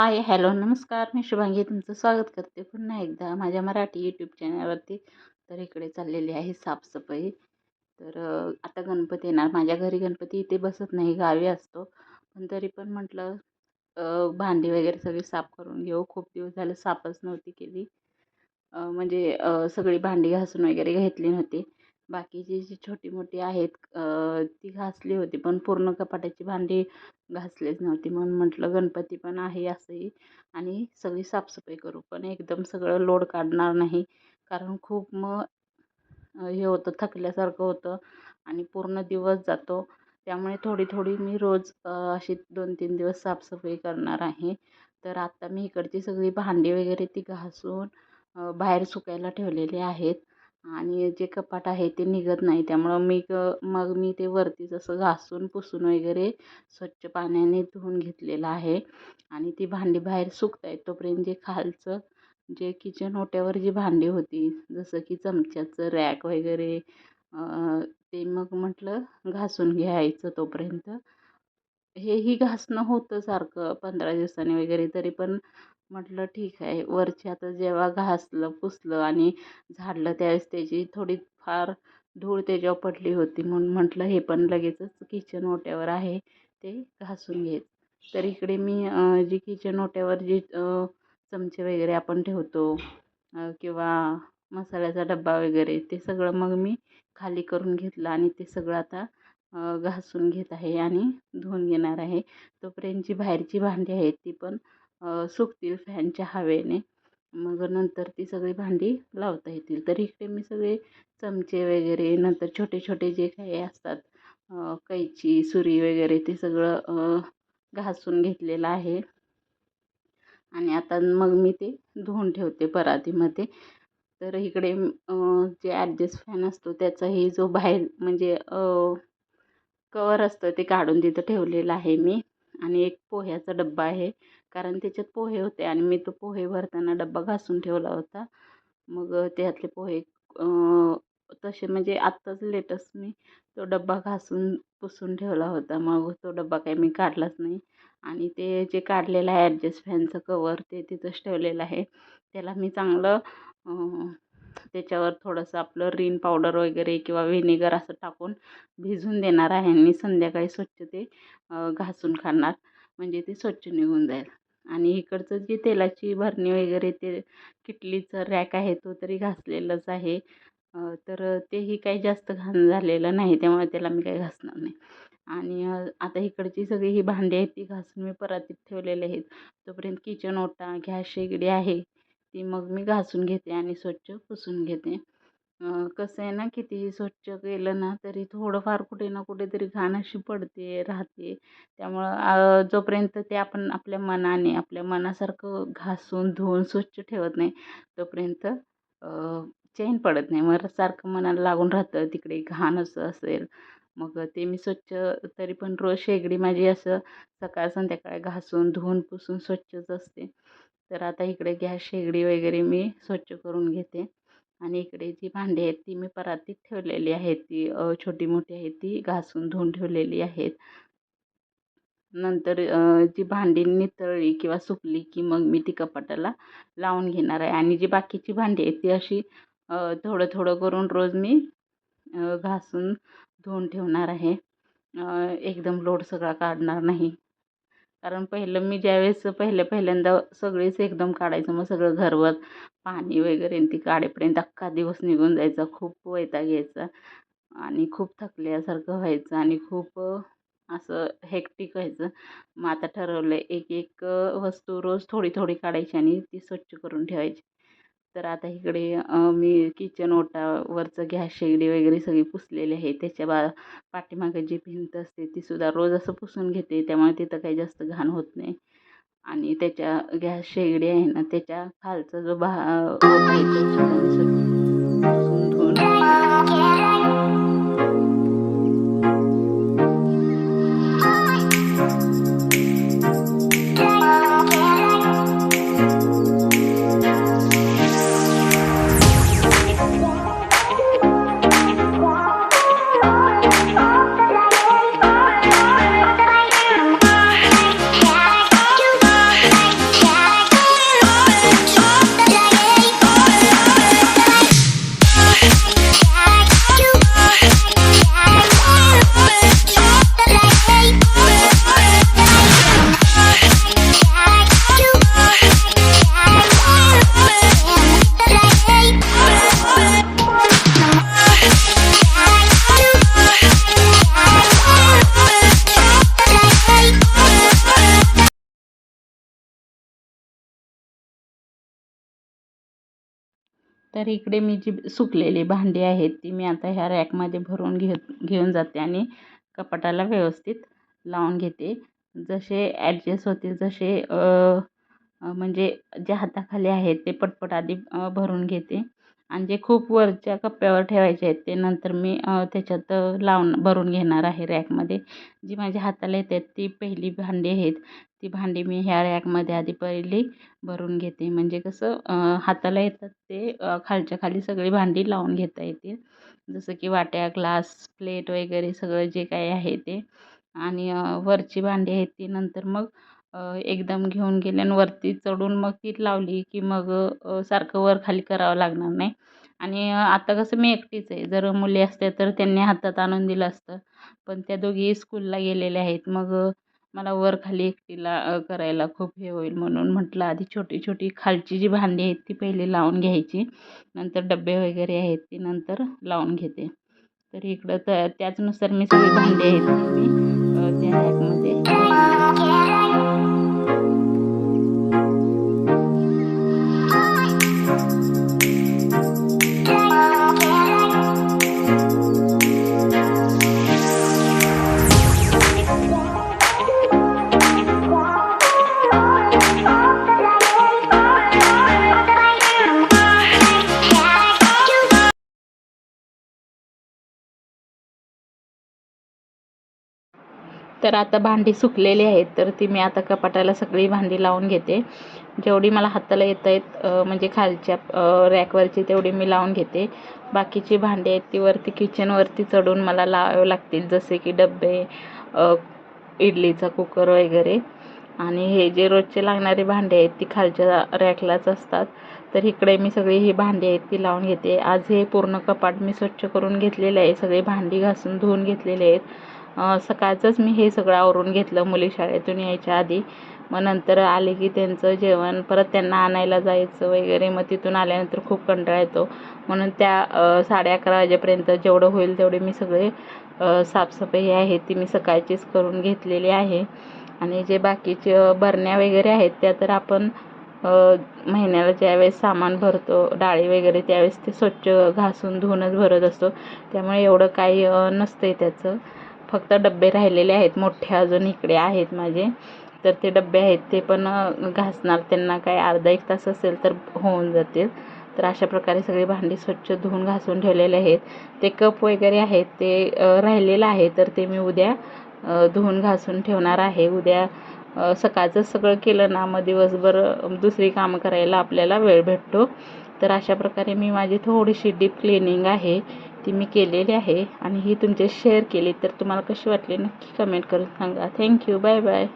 Hi hello नमस्कार. मी शुभांगी. तुमचं स्वागत करते पुन्हा एकदा माझ्या मराठी यूट्यूब चॅनलवरती तर इकडे चाललेली आहे साफसफाई. तर आता गणपती येणार. माझ्या घरी गणपती इथे बसत नाही गावी असतो. पण तरी पण म्हटलं भांडी वगैरे सगळी साफ करून घेऊ. खूप दिवस झालं साफच नव्हती केली. म्हणजे सगळी भांडी घासून वगैरे घेतली नव्हती. बाकीची जी छोटी मोठी आहेत ती घासली होती पण पूर्ण कपाटाची भांडी घासलीच नव्हती. म्हणून म्हटलं गणपती पण आहे असंही आणि सगळी साफसफाई करू पण एकदम सगळं लोड काढणार नाही. कारण खूप मग हे होतं थकल्यासारखं होतं आणि पूर्ण दिवस जातो. त्यामुळे थोडी थोडी मी रोज अशी दोन तीन दिवस साफसफाई करणार आहे. तर आता मी इकडची सगळी भांडी वगैरे ती घासून बाहेर सुकायला ठेवलेली आहेत. आणि जे कपाट आहे ते निघत नाही. त्यामुळं मी क मग मी ते वरतीच असं घासून पुसून वगैरे स्वच्छ पाण्याने धुवून घेतलेलं आहे. आणि ती भांडी बाहेर सुकत आहेत तोपर्यंत जे खालचं जे किचन ओट्यावर जी भांडी होती जसं की चमच्याचं रॅक वगैरे ते मग म्हटलं घासून घ्यायचं तोपर्यंत. हेही घासणं होतं सारखं पंधरा दिवसांनी वगैरे तरी पण म्हटलं ठीक आहे वरची आता जेव्हा घासलं पुसलं आणि झाडलं त्यावेळेस त्याची थोडी फार धूळ त्याच्यावर पडली होती. म्हणून म्हटलं हे पण लगेचच किचन ओट्यावर आहे ते घासून घेत. तर इकडे मी जी किचन ओट्यावर जी चमचे वगैरे आपण ठेवतो किंवा मसाल्याचा डब्बा वगैरे ते सगळं मग मी खाली करून घेतलं आणि ते सगळं आता घासून घेत आहे आणि धुवून घेणार आहे. तोपर्यंत जी बाहेरची भांडी आहेत ती पण सुकतील फॅनच्या हवेने. मग नंतर ती सगळी भांडी लावता येतील. तर इकडे मी सगळे चमचे वगैरे नंतर छोटे छोटे जे काही असतात कैची सुरी वगैरे ते सगळं घासून घेतलेलं आहे. आणि आता मग मी ते धुवून ठेवते परातीमध्ये. तर इकडे जे ॲडजस्ट फॅन असतो त्याचाही जो बाहेर म्हणजे कवर असतं ते काढून तिथं ठेवलेलं आहे मी. आणि एक पोह्याचा डब्बा आहे. कारण त्याच्यात पोहे होते आणि मी तो पोहे भरताना डब्बा घासून ठेवला होता. मग त्यातले पोहे तसे म्हणजे आत्ताच लेटेस्ट मी तो डब्बा घासून पुसून ठेवला होता. मग तो डब्बा काही मी काढलाच नाही. आणि ते जे काढलेलं आहे ॲडजस्ट फॅनचं कवर ते तिथंच ठेवलेलं आहे. त्याला मी चांगलं त्याच्यावर थोडंसं आपलं रिन पावडर वगैरे किंवा व्हिनेगर असं टाकून भिजून देणार आहे. आणि संध्याकाळी स्वच्छ ते घासून खाणार. म्हणजे ते स्वच्छ निघून जाईल. आणि इकडचं जे तेलाची भरणी वगैरे ते किटलीचं रॅक आहे तो तरी घासलेलंच आहे. तर तेही काही जास्त घाण झालेलं नाही त्यामुळे त्याला मी काही घासणार नाही. आणि आता इकडची सगळी ही भांडी आहेत ती घासून मी परातीत ठेवलेले आहेत. तोपर्यंत किचन ओटा गॅस शेगडी आहे ती मग मी घासून घेते आणि स्वच्छ पुसून घेते. कसं आहे ना कितीही स्वच्छ केलं ना तरी थोडंफार कुठे ना कुठेतरी घाण अशी पडते राहते. त्यामुळं जोपर्यंत ते आपण आपल्या मनाने आपल्या मनासारखं घासून धुवून स्वच्छ ठेवत नाही तोपर्यंत चैन पडत नाही. मग सारखं मनाला लागून राहतं तिकडे घाण असं असेल मग ते मी स्वच्छ तरी पण रोज शेगडी माझी असं सकाळ संध्याकाळ घासून धुवून पुसून स्वच्छच असते. तर आता इकडे गॅस शेगडी वगैरे मी स्वच्छ करून घेते. आणि इकडे जी भांडी आहेत ती मी परातीत ठेवलेली आहेत. ती छोटी मोठी आहेत ती घासून धुवून ठेवलेली आहेत. नंतर जी भांडी नितळली किंवा सुकली की मग मी ती कपाटाला लावून घेणार आहे. आणि जी बाकीची भांडी आहेत ती अशी थोडं थोडं करून रोज मी घासून धुवून ठेवणार आहे. एकदम लोड सगळा काढणार नाही. कारण पहिलं मी ज्यावेळेस पहिल्या पहिल्यांदा सगळेच एकदम काढायचं. मग सगळं घरवर पाणी वगैरे ती काढेपर्यंत अख्खा दिवस निघून जायचा खूप वैताग यायचा आणि खूप थकल्यासारखं व्हायचं आणि खूप असं हेक्टिक व्हायचं. मग आता ठरवलं आहे एक एक वस्तू रोज थोडी थोडी काढायची आणि ती स्वच्छ करून ठेवायची. तर आता इकडे मी किचन ओटावरचं गॅस शेगडी वगैरे सगळी पुसलेली आहे. त्याच्या बा पाठीमागे जी भिंत असते तीसुद्धा रोज असं पुसून घेते. त्यामुळे तिथं काही जास्त घाण होत नाही. आणि त्याच्या गॅस शेगडी आहे ना त्याच्या खालचा जो भा तर इकडे मी जी सुकलेली भांडी आहेत ती मी आता ह्या रॅकमध्ये भरून घे घेऊन जाते आणि कपाटाला व्यवस्थित लावून घेते. जसे ॲडजस्ट होतील जसे म्हणजे जे हाताखाली आहेत ते पटपट आधी भरून घेते. आणि जे खूप वरच्या कप्प्यावर ठेवायचे आहेत ते नंतर मी त्याच्यात लावून भरून घेणार आहे रॅकमध्ये. जी माझ्या हाताला येतात ती पहिली भांडी आहेत. ती भांडी मी ह्या रॅकमध्ये आधी पहिली भरून घेते. म्हणजे कसं हाताला येतात ते खालच्या खाली सगळी भांडी लावून घेता येतील. जसं की वाट्या ग्लास प्लेट वगैरे सगळं जे काही आहे ते. आणि वरची भांडी आहेत ती नंतर मग एकदम घेऊन गेले आणि वरती चढून मग ती लावली की मग सारखं वर खाली करावं लागणार नाही. आणि आता कसं मी एकटीच आहे. जर मुली असत्या तर त्यांनी हातात आणून दिलं असतं. पण त्या दोघी स्कूलला गेलेल्या आहेत. मग मला वर खाली एकटीला करायला खूप हे होईल म्हणून म्हटलं आधी छोटी छोटी खालची जी भांडी आहेत ती पहिले लावून घ्यायची. नंतर डबे वगैरे आहेत ती नंतर लावून घेते. तर इकडं तर त्याचनुसार मी सगळी भांडी आहेत ती मी त्या तर आता भांडी सुकलेली आहेत तर ती मी आता कपाटाला सगळी भांडी लावून घेते. जेवढी मला हाताला येत आहेत म्हणजे खालच्या रॅकवरची तेवढी मी लावून घेते. बाकीची भांडी आहेत ती वरती किचनवरती चढून मला लावावे लागतील जसे की डबे इडलीचा कुकर वगैरे. आणि हे जे रोजचे लागणारे भांडे आहेत ती खालच्या रॅकलाच असतात. तर इकडे मी सगळी ही भांडी आहेत ती लावून घेते. आज हे पूर्ण कपाट मी स्वच्छ करून घेतलेले आहे सगळी भांडी घासून धुवून घेतलेले आहेत. सकाळचंच मी हे सगळं आवरून घेतलं मुली शाळेतून यायच्या आधी. मग नंतर आले की त्यांचं जेवण परत त्यांना आणायला जायचं वगैरे. मग तिथून आल्यानंतर खूप कंटाळा येतो. म्हणून त्या साडे अकरा वाजेपर्यंत जेवढं होईल तेवढे मी सगळे साफसफाई आहे ती मी सकाळचीच करून घेतलेली आहे. आणि जे बाकीचे बरण्या वगैरे आहेत त्या तर आपण महिन्याला ज्यावेळेस सामान भरतो डाळी वगैरे त्यावेळेस ते स्वच्छ घासून धुवूनच भरत असतो. त्यामुळे एवढं काही नसतं आहे त्याचं. फक्त डबे राहिलेले आहेत मोठे अजून इकडे आहेत माझे. तर ते डबे आहेत ते पण घासणार त्यांना काय अर्धा एक तास असेल तर होऊन जातील. तर अशा प्रकारे सगळी भांडी स्वच्छ धुवून घासून ठेवलेले आहेत. ते कप वगैरे आहेत ते राहिलेलं आहे तर ते मी उद्या धुवून घासून ठेवणार आहे. उद्या सकाळचं सगळं केलं ना मग दिवसभर दुसरी कामं करायला आपल्याला वेळ भेटतो. तर अशा प्रकारे मी माझी थोडीशी डीप क्लिनिंग आहे. ती मी केलेली आहे आणि ही तुमचे शेअर केली तर तुम्हाला कशी वाटली नक्की कमेंट करून सांगा. Thank you bye bye